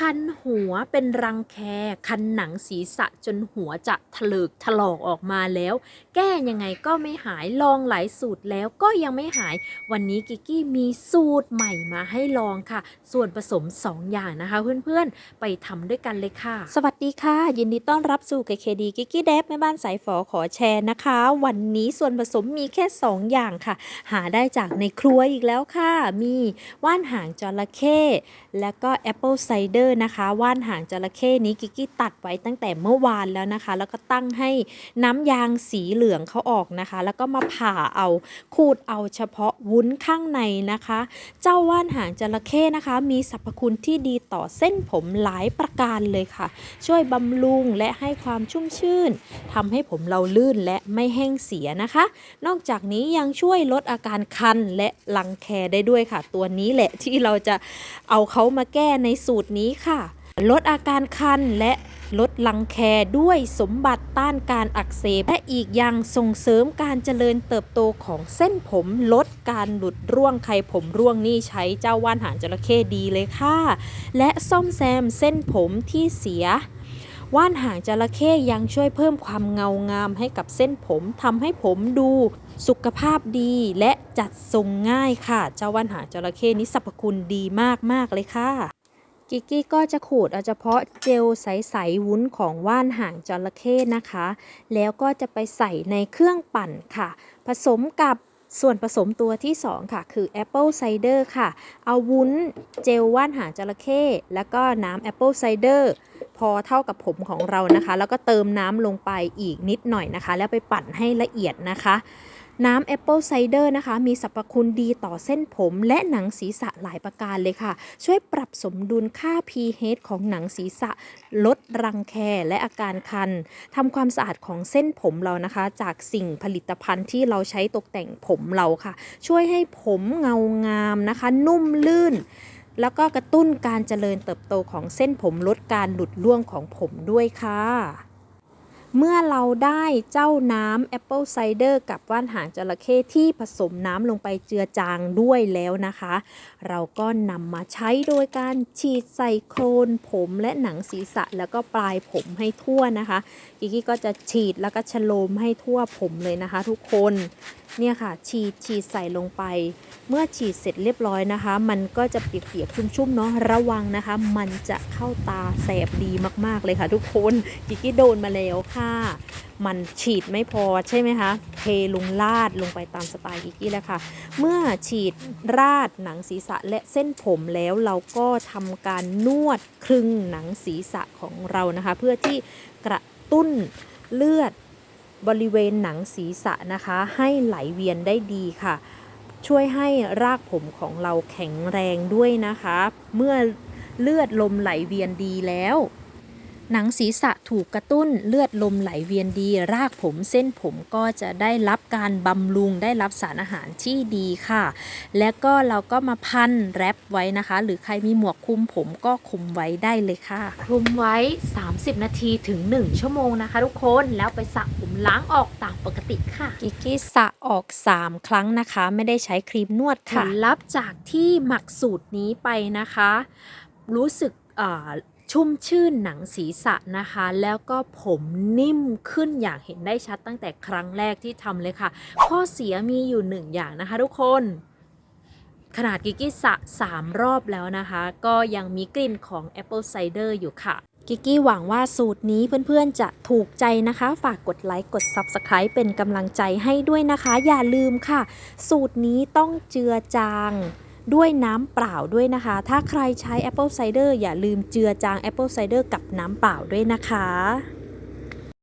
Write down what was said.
คันหัวเป็นรังแค คันหนังศีรษะจนหัวจะถลึกถลอกออกมาแล้ว แก้ยังไงก็ไม่หายลองหลายสูตรแล้วก็ยังไม่หาย วันนี้กิกกี้มีสูตรใหม่มาให้ลองค่ะ ส่วนผสม 2 อย่างนะคะเพื่อนๆ ไปทำด้วยกันเลยค่ะ สวัสดีค่ะ ยินดีต้อนรับสู่ KKD กิกกี้เดฟแม่บ้านสายฝอขอแชร์นะคะ วันนี้ส่วนผสมมีแค่ 2 อย่างค่ะ หาได้จากในครัวอีกแล้วค่ะ มีว่านหางจระเข้แล้วก็แอปเปิลไซเดอร์นะคะ ว่านหางจระเข้นี้กิกกี้ตัดไว้ตั้งแต่เมื่อวานแล้วนะคะ แล้วก็ตั้งให้น้ำยางสีเหลืองเขาออกนะคะ แล้วก็มาผ่าเอาขูดเอาเฉพาะวุ้นข้างในนะคะ เจ้าว่านหางจระเข้นะคะ มีสรรพคุณที่ดีต่อเส้นผมหลายประการเลยค่ะ ช่วยบำรุงและให้ความชุ่มชื่นทำให้ผมเราลื่นและไม่แห้งเสียนะคะ นอกจากนี้ยังช่วยลดอาการคันและรังแคได้ด้วยค่ะ ตัวนี้แหละที่เราจะเอาเขามาแก้ในสูตรนี้ค่ะ ลดอาการคันและลดรังแคด้วยสมบัติต้านการอักเสบ และอีกอย่างส่งเสริมการเจริญเติบโตของเส้นผม ลดการหลุดร่วงใครผมร่วงนี่ใช้เจ้าว่านหางจระเข้ดีเลยค่ะ และซ่อมแซมเส้นผมที่เสียว่านหางจระเข้ยังช่วยเพิ่มความเงางามให้กับเส้นผมทำให้ผมดูสุขภาพดีและจัดทรงง่ายค่ะ เจ้าว่านหางจระเข้นี้สรรพคุณดีมากๆเลยค่ะ กิกกี้ก็จะขูดเอาเฉพาะเจลใสๆวุ้นของว่านหางจระเข้นะคะ แล้วก็จะไปใส่ในเครื่องปั่นค่ะ ผสมกับส่วนผสมตัวที่ 2 ค่ะ คือแอปเปิลไซเดอร์ค่ะ เอาวุ้นเจลว่านหางจระเข้แล้วก็น้ำแอปเปิลไซเดอร์พอเท่ากับผมของเรานะคะ แล้วก็เติมน้ำลงไปอีกนิดหน่อยนะคะ แล้วไปปั่นให้ละเอียดนะคะ น้ำแอปเปิลไซเดอร์นะคะ มีสรรพคุณดีต่อเส้นผม และหนังศีรษะหลายประการเลยค่ะ ช่วยปรับสมดุลค่า pH ของหนังศีรษะ ลดรังแคและอาการคันทำความสะอาดของเส้นผมเรานะคะ จากสิ่งผลิตภัณฑ์ที่เราใช้ตกแต่งผมเราค่ะ ช่วยให้ผมเงางามนะคะ นุ่มลื่นแล้วก็กระตุ้นการเจริญเติบโตของเส้นผมลดการหลุดร่วงของผมด้วยค่ะ เมื่อเราได้เจ้าน้ำแอปเปิลไซเดอร์กับว่านหางจระเข้ที่ผสมน้ำลงไปเจือจางด้วยแล้วนะคะ เราก็นำมาใช้โดยการฉีดใส่โคลนผมและหนังศีรษะแล้วก็ปลายผมให้ทั่วนะคะกิกกี้ก็จะฉีดแล้วก็ชโลมให้ทั่วผมเลยนะคะ ทุกคนเนี่ยค่ะ ฉีดฉีดใส่ลงไป เมื่อฉีดเสร็จเรียบร้อยนะคะ มันก็จะเปียกๆชุ่มๆเนาะระวังนะคะ มันจะเข้าตาแสบดีมากๆเลยค่ะ ทุกคนกิกี้โดนมาแล้วค่ะมันฉีดไม่พอใช่ไหมคะเทลงลาดลงไปตามสไตล์กิกกี้แล้วค่ะ เมื่อฉีดราดหนังศีรษะและเส้นผมแล้วเราก็ทำการนวดคลึงหนังศีรษะของเรานะคะ เพื่อที่กระตุ้นเลือดบริเวณหนังศีรษะนะคะ ให้ไหลเวียนได้ดีค่ะ ช่วยให้รากผมของเราแข็งแรงด้วยนะคะ เมื่อเลือดลมไหลเวียนดีแล้ว หนังศีรษะถูกกระตุ้นเลือดลมไหลเวียนดี รากผมเส้นผมก็จะได้รับการบำรุงได้รับสารอาหารที่ดีค่ะ แล้วก็เราก็มาพันแรปไว้นะคะ หรือใครมีหมวกคลุมผมก็คลุมไว้ได้เลยค่ะคลุมไว้ 30 นาทีถึง 1 ชั่วโมงนะคะ ทุกคนแล้วไปสระผมล้างออกตามปกติค่ะกิกกี้สระออก 3 ครั้งนะคะ ไม่ได้ใช้ครีมนวดค่ะผลลัพธ์จากที่หมักสูตรนี้ไปนะคะ รู้สึกอ่า ชุ่มชื่นหนังศีรษะนะคะ แล้วก็ผมนิ่มขึ้นอย่างเห็นได้ชัดตั้งแต่ครั้งแรกที่ทำเลยค่ะ ข้อเสียมีอยู่หนึ่งอย่างนะคะทุกคนขนาดกิกกี้สระ3รอบแล้วนะคะ ก็ยังมีกลิ่นของ Apple Cider อยู่ค่ะ กิกกี้หวังว่าสูตรนี้เพื่อนๆจะถูกใจนะคะ ฝากกดไลค์กด Subscribe เป็นกำลังใจให้ด้วยนะคะ อย่าลืมค่ะ สูตรนี้ต้องเจือจาง ด้วยน้ำเปล่าด้วยนะคะ ถ้าใครใช้ Apple Cider อย่าลืมเจือจาง Apple Cider กับน้ำเปล่าด้วยนะคะ